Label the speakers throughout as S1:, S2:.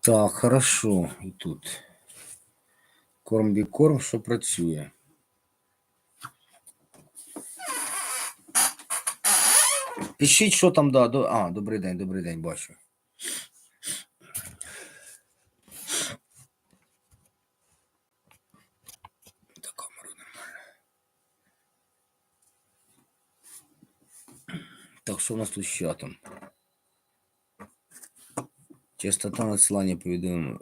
S1: Так, хорошо. І тут. Корм що працює. Пишіть, що там, да, до... А, добрий день, добрий день, бачу. Та камеру нормально. Так, що у нас тут з чатом? Частота надсилання повідомлень.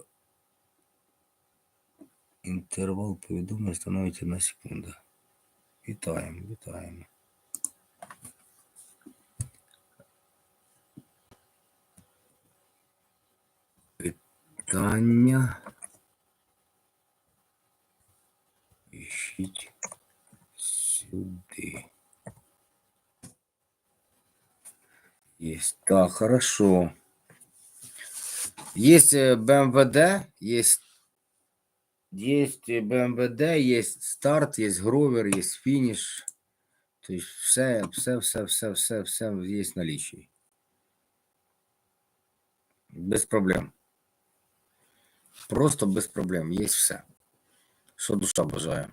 S1: Інтервал повідомлень становить одна секунда. Вітаємо, вітаємо. Питання. Ищіть сюди. Есть. Так, хорошо. Есть э, БМВД, есть есть э, БМВД, есть старт, есть гровер, есть финиш. То есть все, все, все, все, все, все есть в наличии. Без проблем. Просто без проблем. Є все. Що душа бажає.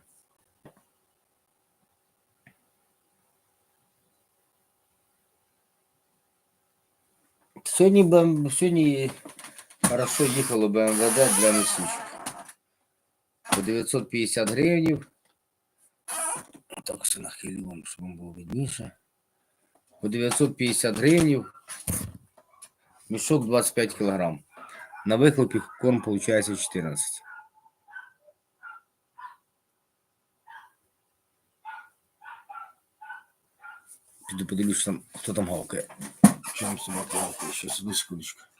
S1: Сьогодні, БМ... Сьогодні хорошо їхало БМВД для несучих. По 950 гривень. Так, все нахилю вам, щоб вам було видніше. По 950 гривень. Мішок 25 кілограм. На выхлопе корм получается 14. Піду подивлюсь, хто там гавкає. Чому собака гавкає? Щас, одну секундочку.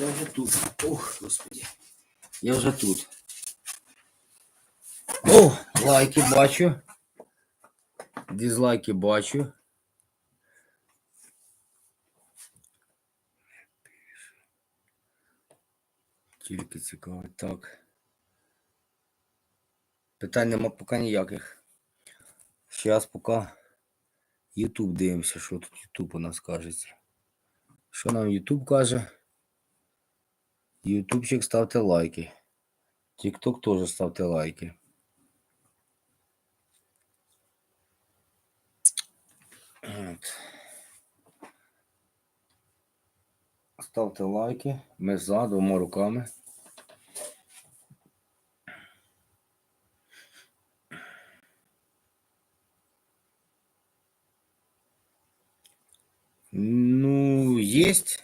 S1: Я вже тут. Ох, господи. Я вже тут. О, лайки бачу. Дизлайки бачу. Тільки цікаво. Так. Питань нема поки ніяких. Зараз поки YouTube дивимося, що тут YouTube у нас кажеться. Що нам YouTube каже? Ютубчик ставте лайки. Тікток теж ставте лайки. От. Ставте лайки. Ми за двома руками. Ну, есть.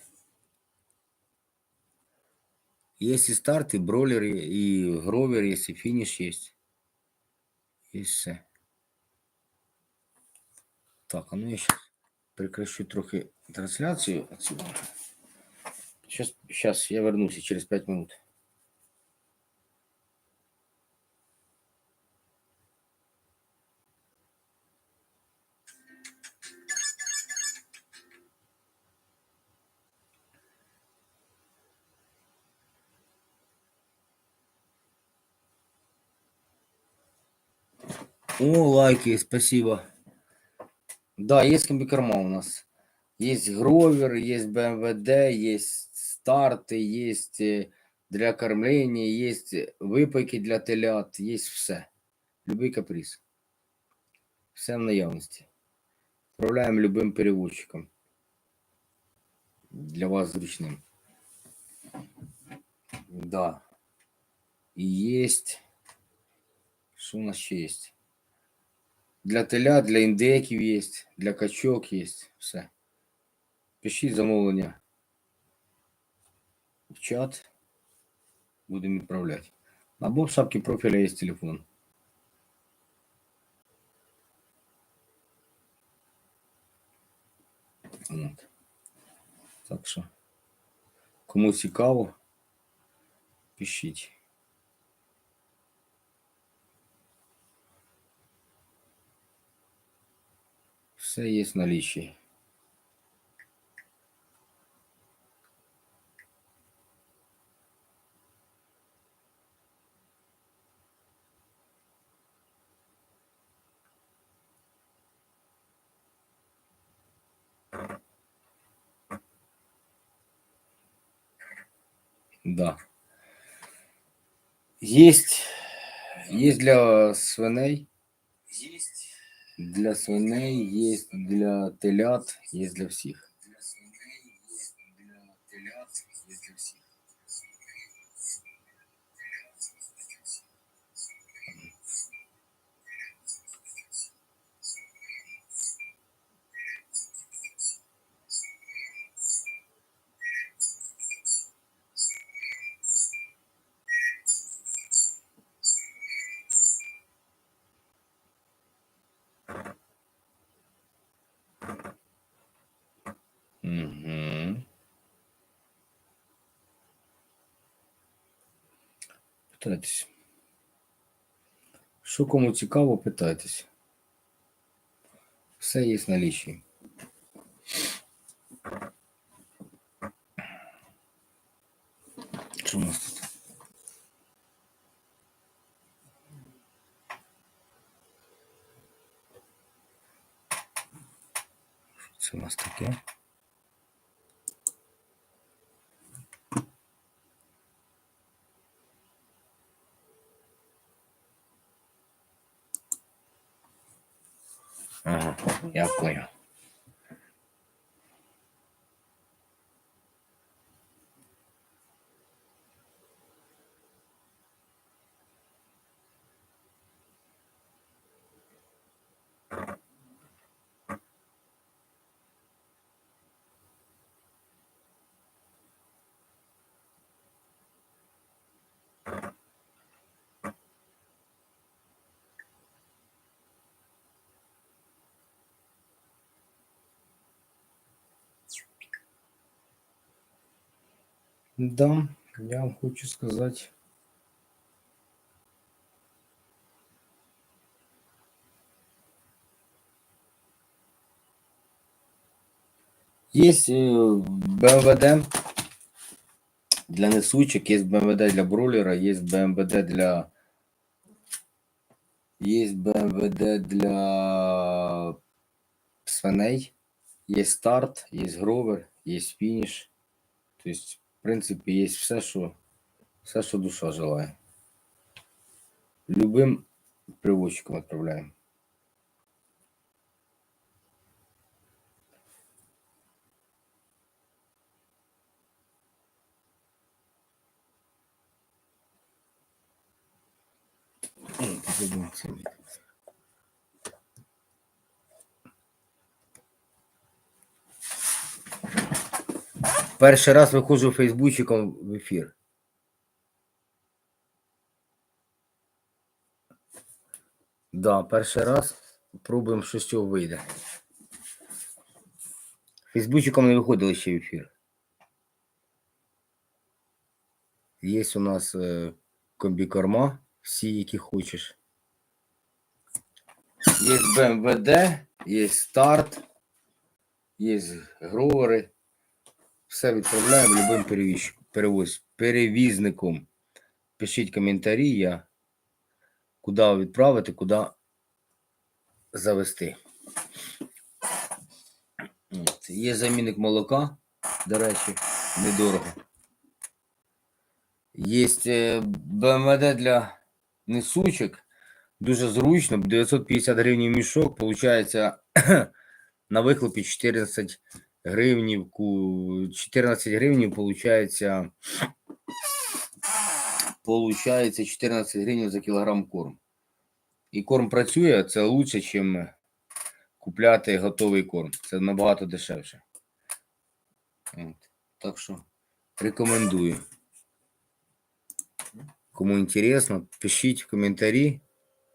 S1: Есть и старт, и бролер, и гровер, есть и финиш есть. Есть все. Так, а ну я сейчас прекращу трохи трансляцию отсюда. Сейчас, сейчас я вернусь через 5 минут. О, лайки, спасибо. Да, есть комбикорма у нас. Есть Гровер, есть БМВД, есть старты, есть э, для кормления, есть випайки для телят, есть все. Любий каприз. Все в наявності. Отправляємо любим переводчиком. для вас зручним. Да. І есть. Що у нас ще є? Для теля, для індеків є, для качок є. Все. Пишіть замовлення в чат. Будемо відправляти. Або в шапці профіля є телефон. От. Так що, кому цікаво, пишіть. Все є в наличии. Да. Есть, есть для свиней,
S2: Есть
S1: для свиней, є для телят, є для всіх. Питайтесь. Що кому цікаво, питайтесь. Все є в наличии. Що у нас тут? Що це у нас таке? やっこや。Да, я вам хочу сказать. Есть э, БМВД для несучек, есть БМВД для брулера, есть БМВД для... Есть БМВД для свиней, есть старт, есть гровер, есть финиш. То есть, в принципе, есть все, що, все, що душа желає. Любим привозчиком відправляємо. М, Перший раз виходжу фейсбучиком в ефір. Да, перший раз пробуємо, що з цього вийде. Фейсбучиком не виходили ще в ефір. Є у нас е, комбікорма, всі, які хочеш. Є БМВД, є старт, є гровери. Все відправляємо любим перевіз, перевоз, перевізником. Пишіть коментарі, я куди відправити, куди завести. От. Є замінник молока, до речі, недорого. Є е, БМВД для несучок. Дуже зручно, 950 гривень мішок, получається на вихлопі 14 гривнівку, 14 гривнів получається, получається 14 гривень за кілограм корм. І корм працює, це лучше, ніж купляти готовий корм. Це набагато дешевше. От. Так що рекомендую. Кому інтересно, пишіть в коментарі.